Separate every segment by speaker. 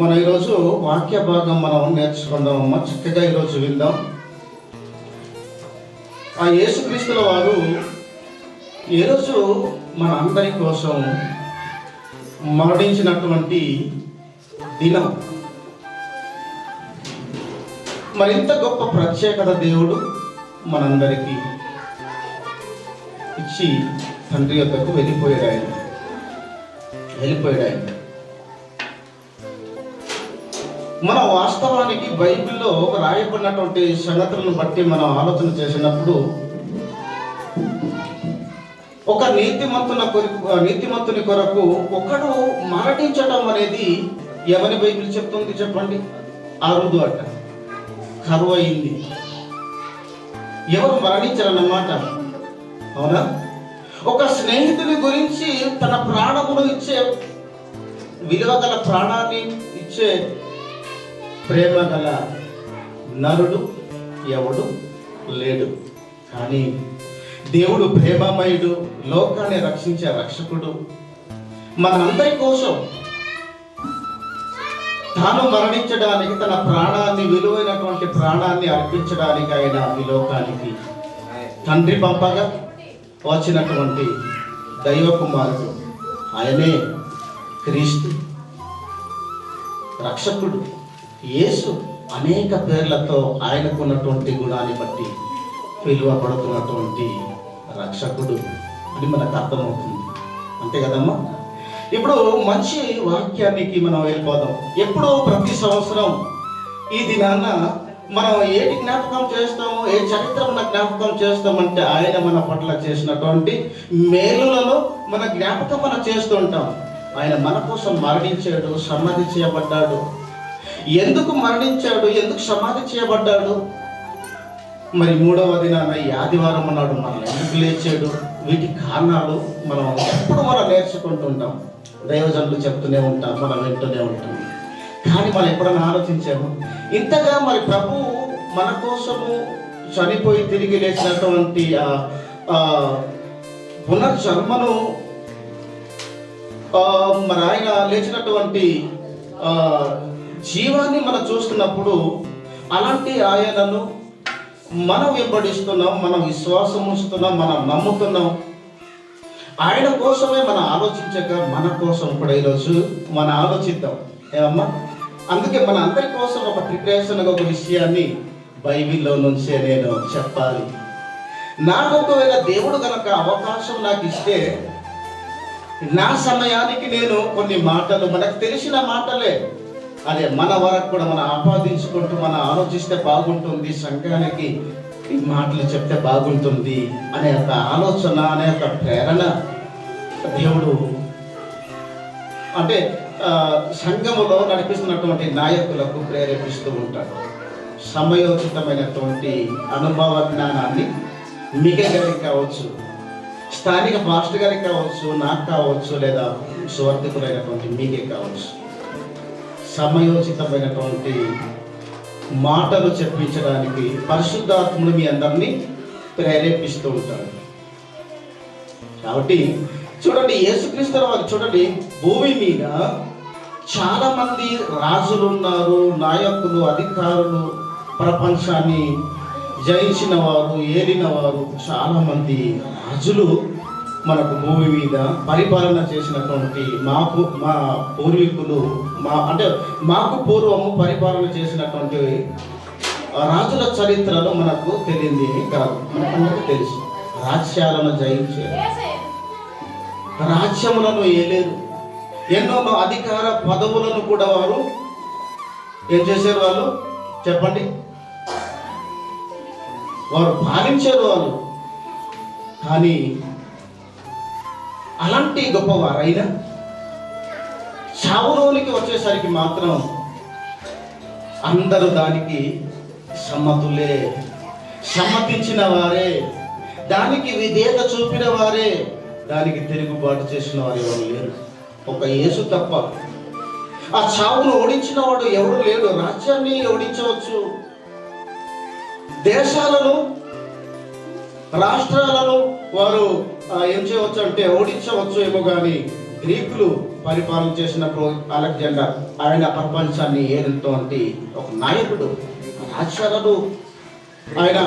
Speaker 1: మనం ఈరోజు వాక్య భాగం మనం నేర్చుకుందాం అమ్మ. చక్కగా ఈరోజు విందాం. ఆ యేసుక్రీస్తుల వారు ఈరోజు రోజు మన అందరి కోసం మరణించినటువంటి దినం? మరింత గొప్ప ప్రత్యేకత దేవుడు మనందరికీ ఇచ్చి తండ్రి యొక్కకు వెళ్ళిపోయాడు ఆయన. వెళ్ళిపోయాడు ఆయన. మన వాస్తవానికి బైబిల్లో రాయబడినటువంటి సంగతులను బట్టి మనం ఆలోచన చేసినప్పుడు ఒక నీతిమంతుల కొరకు నీతిమంతుని కొరకు ఒకడు మరణించడం అనేది ఎవరి బైబిల్ చెప్తుంది చెప్పండి? అరుదు అట. కరువు అయింది ఎవరు మరణించారన్నమాట? అవునా? ఒక స్నేహితుని గురించి తన ప్రాణమును ఇచ్చే విలువ గల ప్రాణాన్ని ఇచ్చే ప్రేమ గల నరుడు ఎవడు లేడు. కానీ దేవుడు ప్రేమమయుడు లోకాన్ని రక్షించే రక్షకుడు. మనందరి కోసం తాను మరణించడానికి తన ప్రాణాన్ని విలువైనటువంటి ప్రాణాన్ని అర్పించడానికి ఆయన ఈ లోకానికి తండ్రి పంపగా వచ్చినటువంటి దైవ కుమారుడు. ఆయనే క్రీస్తు రక్షకుడు. యేసు అనేక పేర్లతో ఆయనకున్నటువంటి గుణాన్ని బట్టి పిలువబడుతున్నటువంటి రక్షకుడు అని మనకు అర్థమవుతుంది. అంతే కదమ్మా? ఇప్పుడు మంచి వాక్యానికి మనం వెళ్ళిపోదాం. ఎప్పుడో ప్రతి సంవత్సరం ఈ దినాన మనం ఏటి జ్ఞాపకం చేస్తాము? ఏ చరిత్ర మన జ్ఞాపకం చేస్తామంటే ఆయన మన పట్ల చేసినటువంటి మేలులను మన జ్ఞాపకం మనం చేస్తుంటాం ఆయన మన కోసం మరణించాడు సమాధి చేయబడ్డాడు. ఎందుకు మరణించాడు? ఎందుకు సమాధి చేయబడ్డాడు? మరి మూడవ దినాన ఈ ఆదివారం నాడు మనం ఎందుకు లేచాడు? వీటి కారణాలు మనం ఎప్పుడు మనం నేర్చుకుంటుంటాం. దైవజనులు చెప్తూనే ఉంటాం మనం వింటూనే ఉంటాం. కానీ మనం ఎప్పుడైనా ఆలోచించాము ఇంతగా మరి ప్రభు మన కోసము చనిపోయి తిరిగి లేచినటువంటి పునర్జన్మను మరి ఆయన లేచినటువంటి జీవాన్ని మనం చూస్తున్నప్పుడు అలాంటి ఆయనను మనం వెంబడిస్తున్నాం మనం విశ్వాసం ఉంచుతున్నాం మనం నమ్ముతున్నాం. ఆయన కోసమే మనం ఆలోచించక మన కోసం కూడా ఈరోజు మనం ఆలోచిద్దాం. ఏమమ్మా? అందుకే మన అందరి కోసం ఒక ప్రిపరేషన్ ఒక విషయాన్ని బైబిల్లో నుంచే నేను చెప్పాలి. నాకు ఒకవేళ దేవుడు కనుక అవకాశం నాకు ఇస్తే నా సమయానికి నేను కొన్ని మాటలు మనకు తెలిసిన మాటలే అదే మన వరకు కూడా మనం ఆపాదించుకుంటూ మనం ఆలోచిస్తే బాగుంటుంది సంఘానికి ఈ మాటలు చెప్తే బాగుంటుంది అనే ఒక ఆలోచన అనే ఒక ప్రేరణ దేవుడు అంటే సంఘములో నడిపిస్తున్నటువంటి నాయకులకు ప్రేరేపిస్తూ ఉంటాడు. సమయోచితమైనటువంటి అనుభవ జ్ఞానాన్ని మీకు కావచ్చు స్థానిక మాస్టర్ గారికి కావచ్చు నాకు కావచ్చు లేదా సువర్తికులైనటువంటి మీకే కావచ్చు. సమయోచితమైనటువంటి మాటలు చెప్పించడానికి పరిశుద్ధాత్ముడు మీ అందరినీ ప్రేరేపిస్తూ ఉంటాడు. కాబట్టి చూడండి యేసుక్రీస్తు వారు చూడండి భూమి మీద చాలా మంది రాజులు ఉన్నారు నాయకులు అధికారులు ప్రపంచాన్ని జయించిన వారు ఏలిన వారు చాలా మంది రాజులు మనకు భూమి మీద పరిపాలన చేసినటువంటి మాకు మా పూర్వీకులు మా అంటే మాకు పూర్వము పరిపాలన చేసినటువంటి రాజుల చరిత్రలో మనకు తెలియంది కాదు. మనకు తెలుసు. రాజ్యాలను జయించారు. రాజ్యములను ఏలేరు. ఎన్నో అధికార పదవులను కూడా వారు ఏం చేశారు వాళ్ళు? చెప్పండి. వారు పాలించారు వాళ్ళు. కానీ అలాంటి గొప్పవారైనా చావులోనికి వచ్చేసరికి మాత్రం అందరూ దానికి సమ్మతులే. సమ్మతించిన వారే దానికి విధేయత చూపిన వారే దానికి తిరుగుబాటు చేసిన వారు ఎవరు లేరు. ఒక యేసు తప్ప. ఆ చావును ఓడించిన వాడు ఎవరు లేడు. రాజ్యాన్ని ఓడించవచ్చు. దేశాలను రాష్ట్రాలను వారు ఏం చేయవచ్చు అంటే ఓడించవచ్చు ఏమో కానీ గ్రీకులు పరిపాలన చేసినప్పుడు అలెగ్జాండర్ ఆయన ప్రపంచాన్ని ఏలినటువంటి ఒక నాయకుడు రాజ్యాలను ఆయన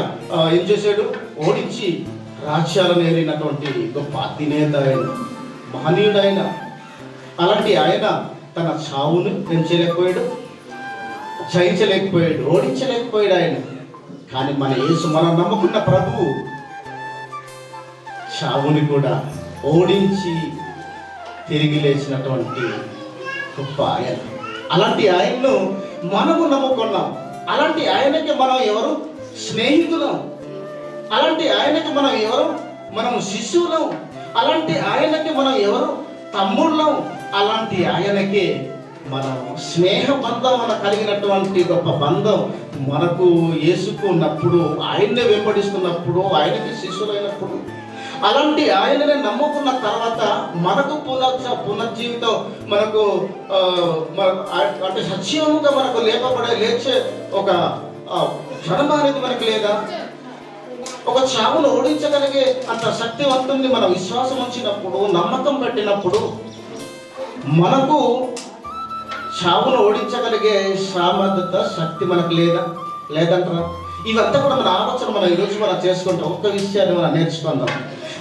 Speaker 1: ఏం చేశాడు? ఓడించి రాజ్యాలను ఏలినటువంటి గొప్ప అధినేత ఆయన మహనీయుడైన. అలాంటి ఆయన తన చావును పెంచలేకపోయాడు జయించలేకపోయాడు ఓడించలేకపోయాడు ఆయన. కానీ మన యేసు మనం నమ్ముకున్న ప్రభువు చావుని కూడా ఓడించి తిరిగి లేచినటువంటి గొప్ప ఆయన. అలాంటి ఆయన్ను మనము నమ్ముకున్నాం. అలాంటి ఆయనకి మనం ఎవరు స్నేహితులం. అలాంటి ఆయనకి మనం ఎవరు మనం శిశువులం అలాంటి ఆయనకి మనం ఎవరు తమ్ముళ్ళం. అలాంటి ఆయనకి మనం స్నేహ బంధం మన కలిగినటువంటి గొప్ప బంధం మనకు వేసుకున్నప్పుడు ఆయన్నే వెంబడిస్తున్నప్పుడు ఆయనకి శిష్యులైనప్పుడు అలాంటి ఆయనని నమ్ముకున్న తర్వాత మనకు పునర్జ పునర్జీవితం మనకు ఆ, మన- అంటే సజీవముగా మనకు లేపబడే లేచే ఒక ఆ, జన్మ అనేది మనకు లేదా? ఒక చావును ఓడించగలిగే అంత శక్తివంతుని మన విశ్వాసం ఉంచినప్పుడు నమ్మకం పెట్టినప్పుడు మనకు చావును ఓడించగలిగే సామర్థ్యత శక్తి మనకు లేదా? లేదంటారా? ఇవంతా కూడా మన ఆలోచన మనం ఈరోజు మనం చేసుకుంటాం. ఒక్క విషయాన్ని మనం నేర్చుకుందాం.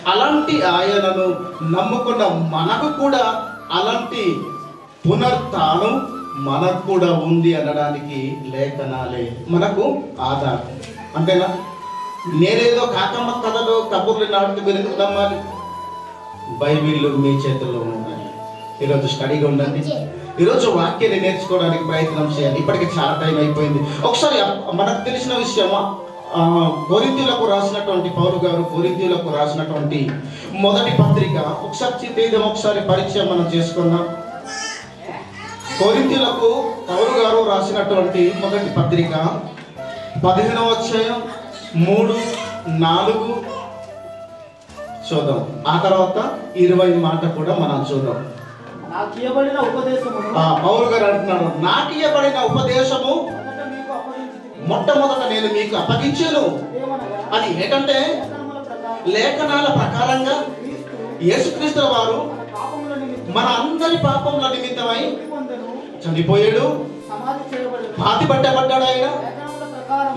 Speaker 1: అలాంటి ఆయనను నమ్ముకున్న మనకు కూడా అలాంటి పునర్తానం మనకు కూడా ఉంది అనడానికి లేఖనాలే మనకు ఆధారం. అంతేనా? నేనేదో కాకమ్మ కథలో కబుర్లు నాటికి మీరు ఎందుకు నమ్మాలి బైబిల్ మీ చేతుల్లో ఉన్నాయి ఈరోజు స్టడీగా ఉండండి. ఈరోజు వాక్యాన్ని నేర్చుకోవడానికి ప్రయత్నం చేయాలి. ఇప్పటికి చాలా టైం అయిపోయింది. ఒకసారి మనకు తెలిసిన విషయమా? కోరింతీలకు రాసినటువంటి పౌరు గారు కోరింతీలకు రాసినటువంటి మొదటి పత్రిక. ఒకసారి తేదీ ఒకసారి పరిచయం మనం చేసుకుందాం. కోరింతీలకు పౌరు గారు రాసినటువంటి మొదటి పత్రిక. పదిహేనవ అధ్యాయం మూడు నాలుగు. చూద్దాం. ఆ తర్వాత ఇరవై మాట కూడా మనం చూద్దాం. పౌరు గారు అంటున్నాడు నాకు ఇవ్వబడిన ఉపదేశము. మొట్టమొదట నేను మీకు అప్పగించాను. అది ఏంటంటే లేఖనాల ప్రకారంగా యేసుక్రీస్తు వారు
Speaker 2: మన
Speaker 1: అందరి పాపముల నిమిత్తమై చనిపోయాడు. పాతి పట్టబడ్డాడు ఆయన.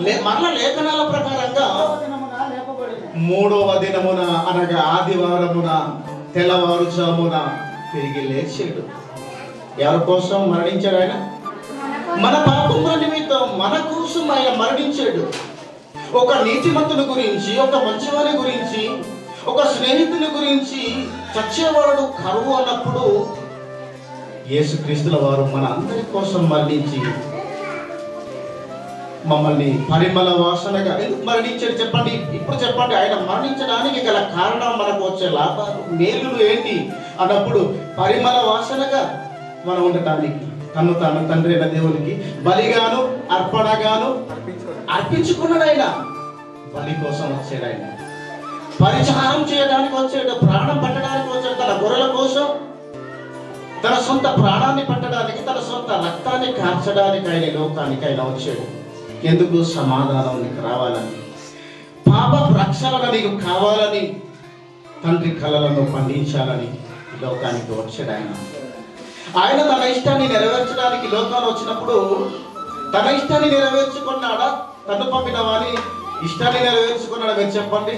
Speaker 1: లే మరల లేఖనాల ప్రకారంగా
Speaker 2: మూడవ దినమున
Speaker 1: మూడవ దినమున అనగా ఆదివారమున తెల్లవారుజామున తిరిగి లేచాడు. ఎవరి కోసం మరణించాడు ఆయన? మన పాపముల నిమిత్తం మన కోసం ఆయన మరణించాడు. ఒక నీతిమంతుని గురించి ఒక మంచివాని గురించి ఒక స్నేహితుని గురించి చచ్చేవాడు కరువు అన్నప్పుడు యేసుక్రీస్తుల వారు మన అందరి కోసం మరణించి మమ్మల్ని పరిమళ వాసనగా ఎందుకు మరణించాడు చెప్పండి? ఇప్పుడు చెప్పండి ఆయన మరణించడానికి గల కారణం మనకు వచ్చే లాభాలు మేలులు ఏంటి? అన్నప్పుడు పరిమళ వాసనగా మనం ఉండటానికి తను తన తండ్రి అయిన దేవునికి బలిగాను అర్పణగాను అర్పించుకున్నాడు ఆయన. బలి కోసం వచ్చాడు ఆయన. పరిచారం చేయడానికి వచ్చాడు ప్రాణం పట్టడానికి వచ్చాడు తన గొర్రెల కోసం తన సొంత ప్రాణాన్ని పట్టడానికి తన సొంత రక్తాన్ని కార్చడానికి ఆయన లోకానికి ఆయన వచ్చాడు. ఎందుకు? సమాధానం నీకు రావాలని. పాప రక్షణ నీకు కావాలని. తండ్రి కళలను పండించాలని లోకానికి వచ్చాడు ఆయన. ఆయన తన ఇష్టాన్ని నెరవేర్చడానికి లోకాలు వచ్చినప్పుడు తన ఇష్టాన్ని నెరవేర్చుకున్నాడా? తను పంపిన వారి ఇష్టాన్ని నెరవేర్చుకున్నాడా? మీరు చెప్పండి.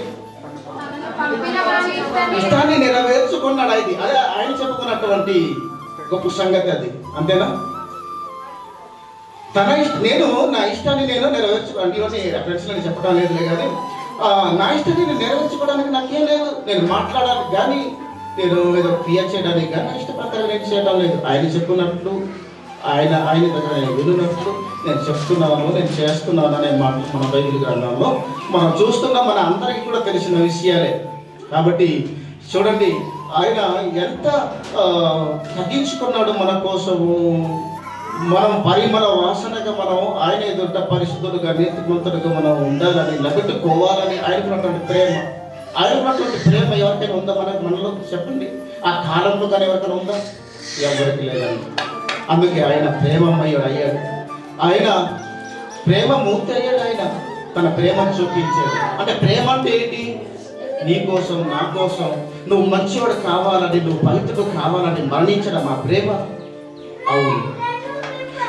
Speaker 1: ఇష్టాన్ని నెరవేర్చుకున్నాడు ఇది? అదే ఆయన చెప్పుకున్నటువంటి గొప్ప సంగతి అది. అంతేనా? తన ఇష్ట నేను నా ఇష్టాన్ని నేను నెరవేర్చుకోండి ఇవన్నీ ఫ్రెండ్స్ నేను చెప్పడం లేదులే కానీ నా ఇష్టాన్ని నేను నెరవేర్చుకోవడానికి నాకేం లేదు. నేను మాట్లాడాలి. కానీ నేను ఏదో క్రియ చేయడానికి కానీ నా ఇష్ట ప్రకారం నేను చేయడం లేదు. ఆయన చెప్పినట్లు ఆయన ఆయన దగ్గర నేను వినున్నట్లు నేను చెప్తున్నాను నేను చేస్తున్నాను అనే మాట మన బైబిల్ గ్రంథంలో మనం చూస్తున్న మన అందరికీ కూడా తెలిసిన విషయాలే. కాబట్టి చూడండి ఆయన ఎంత తగ్గించుకున్నాడు మన కోసము. మనం పరిమళ వాసనగా మనం ఆయన ఎదుట పరిశుద్ధుడుగా నీతిమంతుడుగా మనం ఉండాలని లబెట్టుకోవాలని ఆయనకున్నటువంటి ప్రేమ. ఆయనకున్నటువంటి ప్రేమ ఎవరికైనా ఉందా మన మనలో? చెప్పండి. ఆ కాలంలో కానీ ఎవరికైనా ఉందా? ఎవరికి లేదండి. అందుకే ఆయన ప్రేమమయ్యుడు అయ్యాడు. ఆయన ప్రేమ మూర్తి అయ్యాడు ఆయన. తన ప్రేమను చూపించాడు. అంటే ప్రేమ అంటే ఏంటి? నీ కోసం నా కోసం. నువ్వు మంచివాడు కావాలని నువ్వు పవిత్రుడు కావాలని మరణించడం మా ప్రేమ. అవును.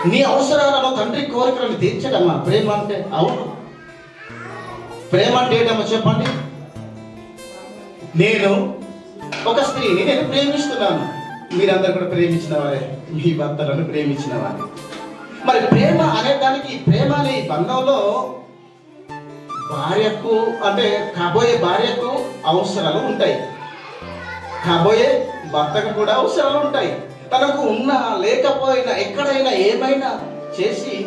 Speaker 1: నీ అవసరాలను తండ్రి కోరికలను తీర్చడం మా ప్రేమ అంటే అవును. ప్రేమ అంటే ఏంటమ్మా చెప్పండి? నేను ఒక స్త్రీని నేను ప్రేమిస్తున్నాను. మీరందరూ కూడా ప్రేమించిన వారే. మీ భర్తలను ప్రేమించిన వారే. మరి ప్రేమ అనే దానికి ప్రేమ అనే బంధంలో భార్యకు అంటే కాబోయే భార్యకు అవసరాలు ఉంటాయి. కాబోయే భర్తకు కూడా అవసరాలు ఉంటాయి. తనకు ఉన్నా లేకపోయినా ఎక్కడైనా ఏమైనా చేసి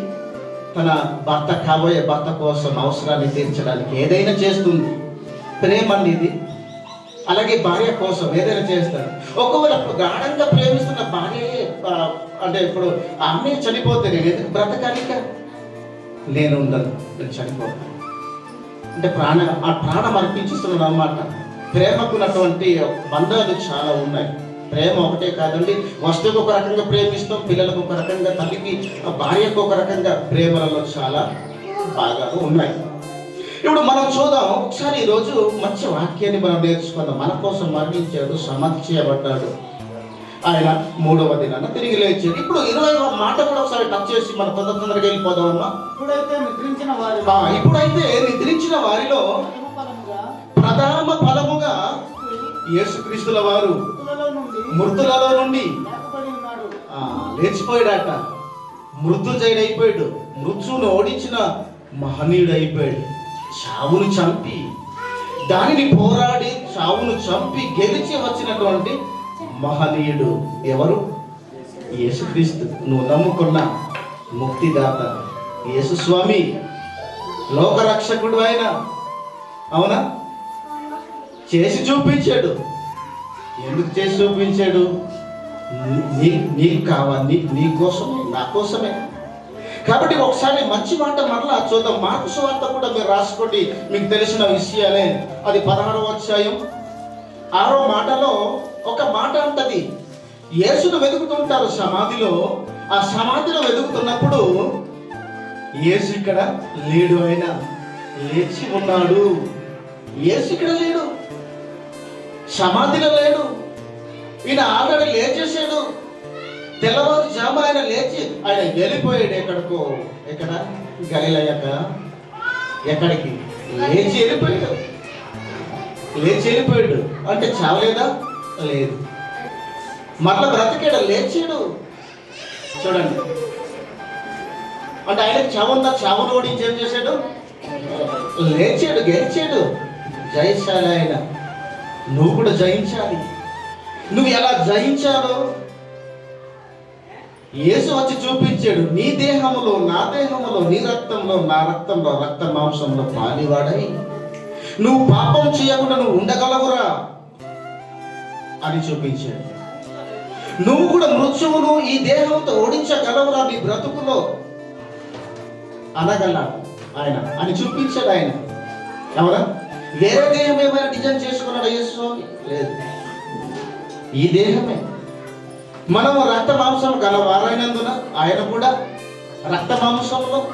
Speaker 1: తన భర్త కాబోయే భర్త కోసం అవసరాన్ని తీర్చడానికి ఏదైనా చేస్తుంది. ప్రేమ అనేది అలాగే భార్య కోసం ఏదైనా చేస్తారు. ఒకవేళ గాఢంగా ప్రేమిస్తున్న భార్య అంటే ఇప్పుడు ఆమె చనిపోతే నేను ఎందుకు బ్రతకాలిక నేను ఉండను నేను చనిపోతాను. అంటే ప్రాణ ఆ ప్రాణం అర్పించిస్తున్నాడు అన్నమాట. ప్రేమకున్నటువంటి బంధాలు చాలా ఉన్నాయి. ప్రేమ ఒకటే కాదండి వస్తువుకు ఒక రకంగా ప్రేమిస్తాం పిల్లలకు ఒక రకంగా తల్లికి ఆ భార్యకు ఒక రకంగా ప్రేమలలో చాలా బాగా ఉన్నాయి. ఇప్పుడు మనం చూద్దాం. ఒకసారి ఈరోజు మంచి వాక్యాన్ని మనం నేర్చుకుందాం. మన కోసం మరణించాడు సమాధి చేయబడ్డాడు. ఆయన మూడవ దినాన తిరిగి లేచాడు ఇప్పుడు ఇరవై మాట కూడా ఒకసారి టచ్ చేసి మనం తొందర తొందరగా వెళ్ళిపోదామమ్మా.
Speaker 2: ఇప్పుడైతే నిద్రించిన వారి
Speaker 1: ఇప్పుడైతే నిద్రించిన వారిలో ప్రధాన ఫలముగా యేసుక్రీస్తుల వారు
Speaker 2: మృతులలో నుండి
Speaker 1: లేచిపోయాడట. మృత్యుంజయుడైపోయాడు. మృత్యును ఓడించిన మహనీయుడు అయిపోయాడు చావును చంపి దానిని పోరాడి చావును చంపి గెలిచి వచ్చినటువంటి మహనీయుడు ఎవరు? యేసుక్రీస్తు. నువ్వు నమ్ముకున్న ముక్తిదాత యేసు స్వామి లోకరక్షకుడు ఆయన. అవునా? చేసి చూపించాడు. ఎందుకు చేసి చూపించాడు? నీ- నీ నీకు కావాలి నీ నీ కోసమే నా కోసమే. కాబట్టి ఒకసారి మంచి మాట మరలా చూద్దాం. మార్పు సువార్త కూడా మీరు రాసుకోండి. మీకు తెలిసిన విషయాలే. అది పదహారవ అధ్యాయం. ఆరో మాటలో ఒక మాట అంటది. యేసును వెతుకుతుంటారు సమాధిలో. ఆ సమాధిలో వెతుకుతున్నప్పుడు యేసు ఇక్కడ లేడు ఆయన. లేచి ఉన్నాడు. యేసు ఇక్కడ లేడు. సమాధిలో లేడు. ఈయన ఆల్రెడీ లేచేసాడు తెల్లవారు జామ ఆయన లేచి ఆయన వెళ్ళిపోయాడు ఎక్కడికో. ఎక్కడ? గలిలయ్యాక ఎక్కడికి? లేచి వెళ్ళిపోయాడు. లేచి వెళ్ళిపోయాడు. అంటే చావలేదా? లేదు. మరల బ్రతికాడు లేచాడు. చూడండి. అంటే ఆయనకి చావుందా? చావును ఓడించి ఏం చేశాడు? లేచాడు గెలిచాడు. జయించాలి ఆయన. నువ్వు కూడా జయించాలి. నువ్వు ఎలా జయించాలో యేసు వచ్చి చూపించాడు నీ దేహములో నా దేహంలో నీ రక్తంలో నా రక్తంలో రక్త మాంసంలో పాలివాడై నువ్వు పాపం చేయకుండా నువ్వు ఉండగలవురా అని చూపించాడు. నువ్వు కూడా మృత్యువును ఈ దేహంతో ఓడించగలవురా నీ బ్రతుకులో అనగలడు ఆయన అని చూపించాడు ఆయన. ఎవరా? వేరే దేహం ఏమైనా డిజైన్ చేసుకున్నాడు యేసు లేదు. ఈ దేహమే. మనము రక్త మాంసం గలవారైనందున ఆయన కూడా రక్త మాంసంలో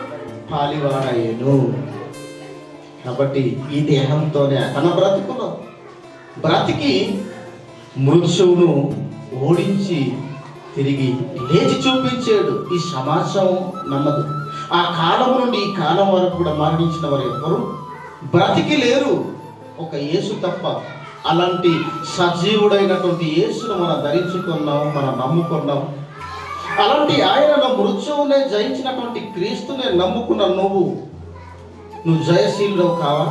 Speaker 1: పాలివాడయ్యను కాబట్టి ఈ దేహంతోనే తన బ్రతుకులో బ్రతికి మృత్యువును ఓడించి తిరిగి లేచి చూపించాడు. ఈ సమాజం నమ్మదు. ఆ కాలం నుండి ఈ కాలం వరకు కూడా మరణించిన వారు ఎవరు బ్రతికి లేరు. ఒక యేసు తప్ప అలాంటి సజీవుడైనటువంటి యేసును మనం ధరించుకున్నాం మనం నమ్ముకున్నాం అలాంటి ఆయనను మృత్యువునే జయించినటువంటి క్రీస్తునే నమ్ముకున్న నువ్వు నువ్వు జయశీలుడు కావా?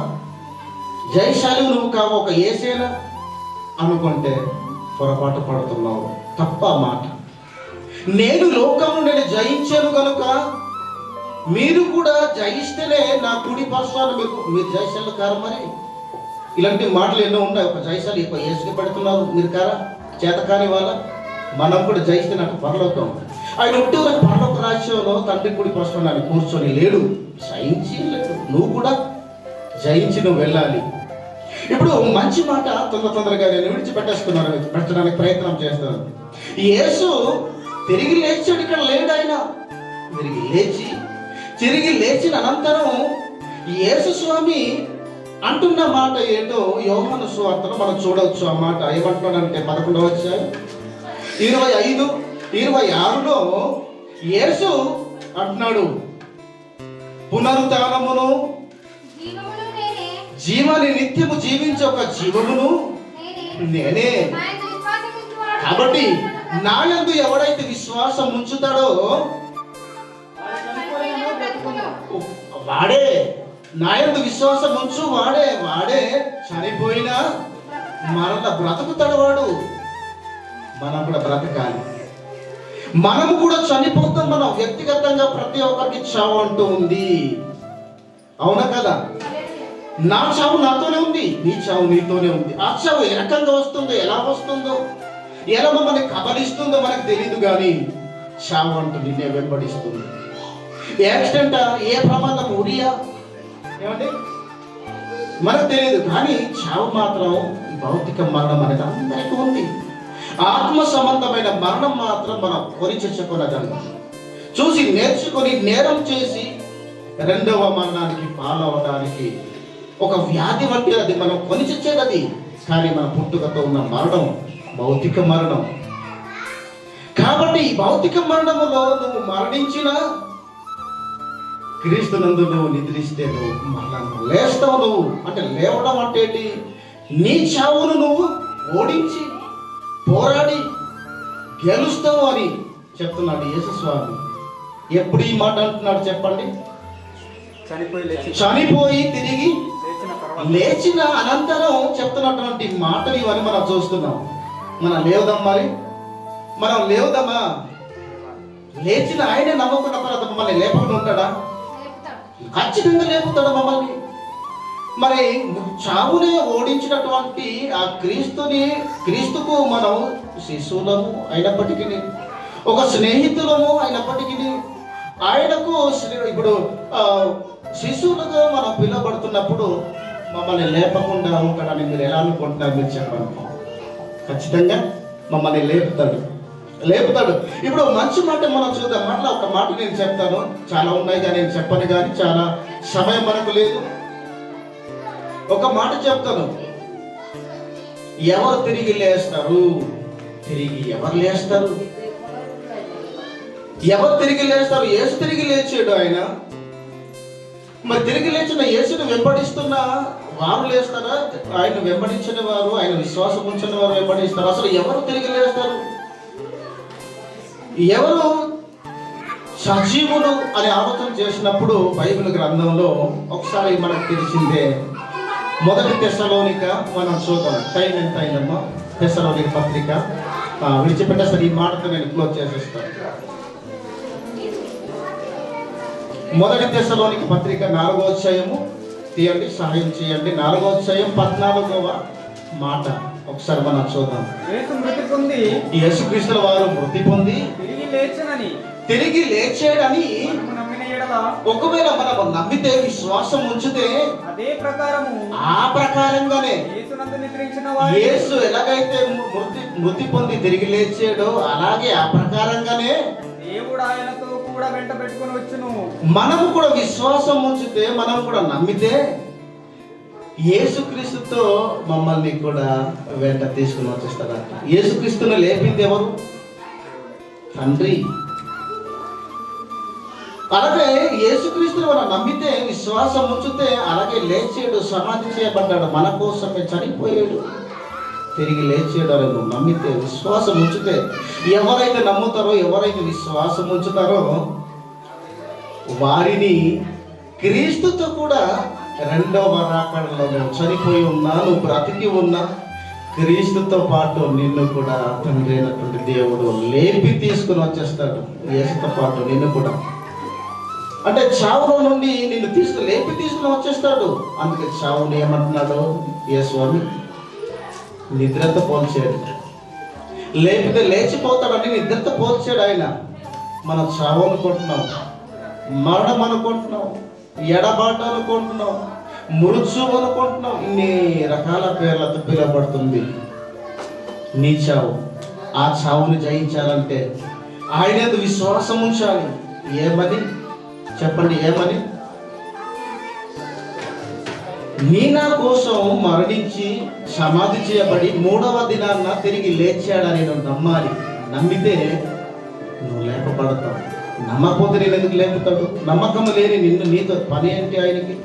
Speaker 1: జయశాలి నువ్వు కావా? ఒక ఏసేనా అనుకుంటే పొరపాటు పడుతున్నావు. తప్ప మాట. నేను లోకము నేను జయించాను కనుక మీరు కూడా జయిస్తేనే నా కుడి పర్శ్వాన్ని మీకు మీరు జయశాలు కారు మరి? ఇలాంటి మాటలు ఎన్నో ఉంటాయి. ఒక జయశాలి ఒక ఏసుకు పెడుతున్నారు. మీరు కారా చేత కాని వాళ్ళ. మనం కూడా జయిస్తే నాకు పరలోకం ఆయన ఉంటే వరకు పరలోక రాజ్యంలో తండ్రి కూడి పర్శ్వాన్ని ఆయన కూర్చొని లేడు. జయించి నువ్వు కూడా జయించి నువ్వు వెళ్ళాలి. ఇప్పుడు మంచి మాట తొందర తొందరగా నేను విడిచిపెట్టేస్తున్నాను పెట్టడానికి ప్రయత్నం చేస్తాను. యేసు తిరిగి లేచాడు. ఇక్కడ లేడు ఆయన. తిరిగి లేచి తిరిగి లేచిన అనంతరం యేసు స్వామి అంటున్న మాట ఏంటో యోహాను సువార్తను మనం చూడవచ్చు ఆ మాట. ఏమంటున్నాడంటే పదకొండవ ఇరవై ఐదు ఇరవై ఆరులో యేసు అంటున్నాడు పునరుద్ధానమును
Speaker 3: నేనే
Speaker 1: జీవాన్ని నిత్యము జీవించే ఒక జీవమును
Speaker 3: నేనే.
Speaker 1: కాబట్టి నా యందు ఎవడైతే విశ్వాసం ఉంచుతాడో
Speaker 2: వాడు చనిపోయినను
Speaker 1: విశ్వాసం ఉంచు వాడే వాడే చనిపోయినా మరల బ్రతుకుతాడు వాడు మనం కూడా బ్రతకాలి. మనం కూడా చనిపోతాం మనం వ్యక్తిగతంగా ప్రతి ఒక్కరికి చావు అంటూ ఉంది. అవునా కదా? నా చావు నాతోనే ఉంది నీ చావు నీతోనే ఉంది. ఆ చావు ఏ రకంగా వస్తుందో ఎలా వస్తుందో ఎలా మమ్మల్ని కబలిస్తుందో మనకు తెలియదు కానీ చావు అంటూ నిన్నే వెంబడిస్తుంది. యాక్సిడెంట్? ఏ ప్రమాదం? ఉడియా ఏమండి? మనకు తెలియదు కానీ చావు మాత్రం భౌతిక మరణం అనేది అందరికీ ఉంది. ఆత్మ సంబంధమైన మరణం మాత్రం మనం కొని తెచ్చుకున్నదాన్ని చూసి నేర్చుకొని నేరం చేసి రెండవ మరణానికి పాలవడానికి ఒక వ్యాధి వంటి అది మనం కొని తెచ్చేది కానీ మన పుట్టుకతో ఉన్న మరణం భౌతిక మరణం. కాబట్టి ఈ భౌతిక మరణములో నువ్వు మరణించినా క్రీస్తునందు నువ్వు నిద్రిస్తే నువ్వు నువ్వు లేస్తావు నువ్వు. అంటే లేవడం అంటే ఏంటి? నీ చావును నువ్వు ఓడించి పోరాడి గెలుస్తావు అని చెప్తున్నాడు యేసుస్వామి. ఎప్పుడు ఈ మాట అంటున్నాడు చెప్పండి?
Speaker 4: చనిపోయి
Speaker 1: తిరిగి
Speaker 4: లేచిన
Speaker 1: అనంతరం చెప్తున్నటువంటి మాటలు ఇవన్నీ మనం చూస్తున్నాం. మనం లేవుదాం మరి? మనం లేవుదామా? లేచిన ఆయనే నమ్ముకున్న తర్వాత మమ్మల్ని లేపకుండా ఉంటాడా? ఖచ్చితంగా లేపుతాడు మమ్మల్ని. మరి చావునే ఓడించినటువంటి ఆ క్రీస్తుని క్రీస్తుకు మనం శిశువులము అయినప్పటికీ ఒక స్నేహితులము అయినప్పటికీ ఆయనకు ఇప్పుడు శిశువులుగా మనం పిలువబడుతున్నప్పుడు మమ్మల్ని లేపకుండా ఉంటాడని మీరు ఎలా అనుకుంటున్నారు మీరు చెప్పండి. ఖచ్చితంగా మమ్మల్ని లేపుతాడు. లేపుతాడు. ఇప్పుడు మంచి మాట మనం చూద్దాం. మళ్ళీ ఒక మాట నేను చెప్తాను. చాలా ఉన్నాయి కానీ నేను చెప్పను కానీ చాలా సమయం మనకు లేదు. ఒక మాట చెప్తాను. ఎవరు తిరిగి లేస్తారు? తిరిగి ఎవరు లేస్తారు? ఎవరు తిరిగి లేస్తారు? ఏసు తిరిగి లేచాడు ఆయన. మరి తిరిగి లేచిన యేసును వెంబడిస్తున్న వారు లేస్తారా? ఆయన వెంబడించిన వారు ఆయన విశ్వాసం ఉంచిన వారు వెంబడిస్తారు. అసలు ఎవరు తిరిగి లేస్తారు? ఎవరు సజీవులు అని ఆలోచన చేసినప్పుడు బైబిల్ గ్రంథంలో ఒకసారి మనకు తెలిసిందే. మొదటి తెశలోనిక మనం చూద్దాం. టైం ఎంత అయిందమ్మా? తెశలోనిక పత్రిక. ఆ, విడిచిపెట్టేసరి ఈ మాటతో నేను క్లోజ్ చేసేస్తాను మొదటి దశలోనికి పత్రిక నాలుగో అధ్యాయము. తీయండి సహాయం చేయండి. నాలుగో అధ్యాయం పద్నాలుగవ మాట. ఒకసారి మనం చూద్దాం
Speaker 4: యేసు మృతి పొంది
Speaker 1: యేసుక్రీస్తుల వారు మృతి పొంది
Speaker 4: తిరిగి లేచనని
Speaker 1: తిరిగి లేచాడని
Speaker 4: మనము
Speaker 1: ఒకవేళ మనం నమ్మితే విశ్వాసం ఉంచితే
Speaker 4: అదే ప్రకారము
Speaker 1: ఆ ప్రకారంగానే యేసు ఎలాగైతే మృతి మృతి పొంది తిరిగి లేచాడో అలాగే ఆ ప్రకారంగానే
Speaker 4: దేవుడు ఆయనతో కూడా వెంట పెట్టుకొని వచ్చును.
Speaker 1: మనం కూడా విశ్వాసం ఉంచితే మనం కూడా నమ్మితే యేసుక్రీస్తుతో మమ్మల్ని కూడా వెంట తీసుకుని వచ్చేస్తారట యేసుక్రీస్తుని లేపింది ఎవరు? తండ్రి. అలాగే యేసుక్రీస్తుని మనం నమ్మితే విశ్వాసం ఉంచితే అలాగే లేచేడు సమాధి చేయబడ్డాడు మన కోసమే చనిపోయాడు. తిరిగి లేచేడు అని నువ్వు నమ్మితే విశ్వాసం ఉంచితే ఎవరైతే నమ్ముతారో ఎవరైతే విశ్వాసం ఉంచుతారో వారిని క్రీస్తుతో కూడా రెండవ రాకడలో నేను చనిపోయి ఉన్నా నువ్వు బ్రతికి ఉన్నా క్రీస్తుతో పాటు నిన్ను కూడా తండ్రి అయినటువంటి దేవుడు లేపి తీసుకుని వచ్చేస్తాడు. యేసుతో పాటు నిన్ను కూడా. అంటే చావులో నుండి నిన్ను తీసుకు లేపి తీసుకుని వచ్చేస్తాడు. అందుకే చావుని ఏమంటున్నాడు? ఏ స్వామి నిద్రతో పోల్చాడు. లేపితే లేచిపోతాడని నిద్రతో పోల్చాడు ఆయన. మనం చావు అనుకుంటున్నాం. మరణం అనుకుంటున్నాం. ఎడబాట అనుకుంటున్నాం మృత్యు అనుకుంటున్నాం ఇన్ని రకాల పేర్లతో పిలువబడుతుంది. నీ చావు ఆ చావుని జయించాలంటే ఆయన విశ్వాసం ఉంచాలి. ఏమని? చెప్పండి ఏమని? నీ నా కోసం మరణించి సమాధి చేయబడి మూడవ దినాన్న తిరిగి లేచాడని నువ్వు నమ్మాలి. నమ్మితే నువ్వు లేపబడతావు. నమ్మకపోతే నేను ఎందుకు లేపుతాడు? నమ్మకం లేని నిన్ను నీతో పని ఏంటి ఆయనకి?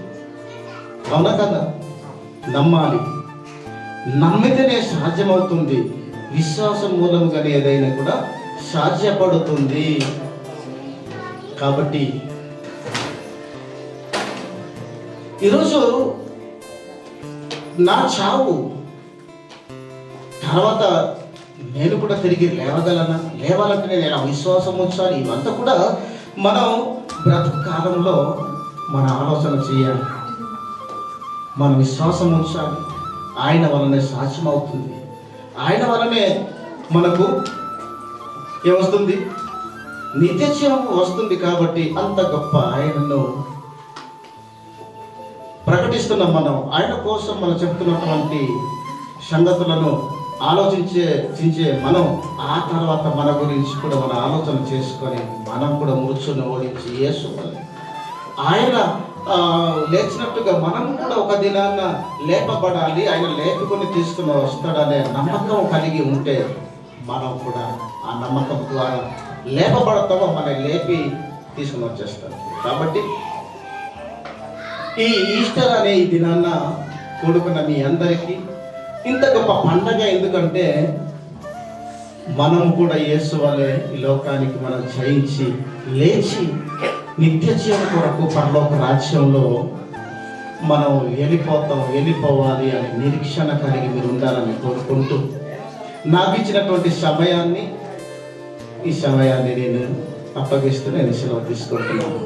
Speaker 1: అవునా కదా? నమ్మాలి. నమ్మితేనే సాధ్యమవుతుంది. విశ్వాసం మూలంగానే ఏదైనా కూడా సాధ్యపడుతుంది. కాబట్టి ఈరోజు నా చావు తర్వాత నేను కూడా తిరిగి లేవగలనా? లేవాలంటే నేను ఆ విశ్వాసం ఉంచాలి. ఇవంతా కూడా మనం బ్రతుకు కాలంలో మన ఆలోచన చేయాలి. మన విశ్వాసం ఉంచాలి. ఆయన వలనే సాధ్యం అవుతుంది. ఆయన వలనే మనకు ఏమొస్తుంది నిత్యత్యం వస్తుంది కాబట్టి అంత గొప్ప ఆయనను ప్రకటిస్తున్నాం మనం. ఆయన కోసం మనం చెప్తున్నటువంటి సంగతులను ఆలోచించే చించే మనం ఆ తర్వాత మన గురించి కూడా మన ఆలోచన చేసుకొని మనం కూడా మృత్యును ఓడించి వేసుకోవాలి ఆయన లేచినట్టుగా మనం కూడా ఒక దినాన లేపబడాలి ఆయన లేపుకొని తీసుకుని వస్తాడనే నమ్మకం కలిగి ఉంటే మనం కూడా ఆ నమ్మకం ద్వారా లేపబడతామో మన లేపి తీసుకుని వచ్చేస్తాడు. కాబట్టి ఈ ఈస్టర్ అనే ఈ దినాన్న కూడుకున్న మీ అందరికీ ఇంత గొప్ప పండగ ఎందుకంటే మనం కూడా యేసు వలె ఈ లోకానికి మనం జయించి లేచి నిత్య జీవన కొరకు పరలోక రాజ్యంలో మనం వెళ్ళిపోతాం వెళ్ళిపోవాలి అని నిరీక్షణ కలిగి మీరు ఉండాలని కోరుకుంటూ నాకు ఇచ్చినటువంటి సమయాన్ని ఈ సమయాన్ని నేను అప్పగిస్తూ నేను సెలవు తీసుకుంటున్నాను.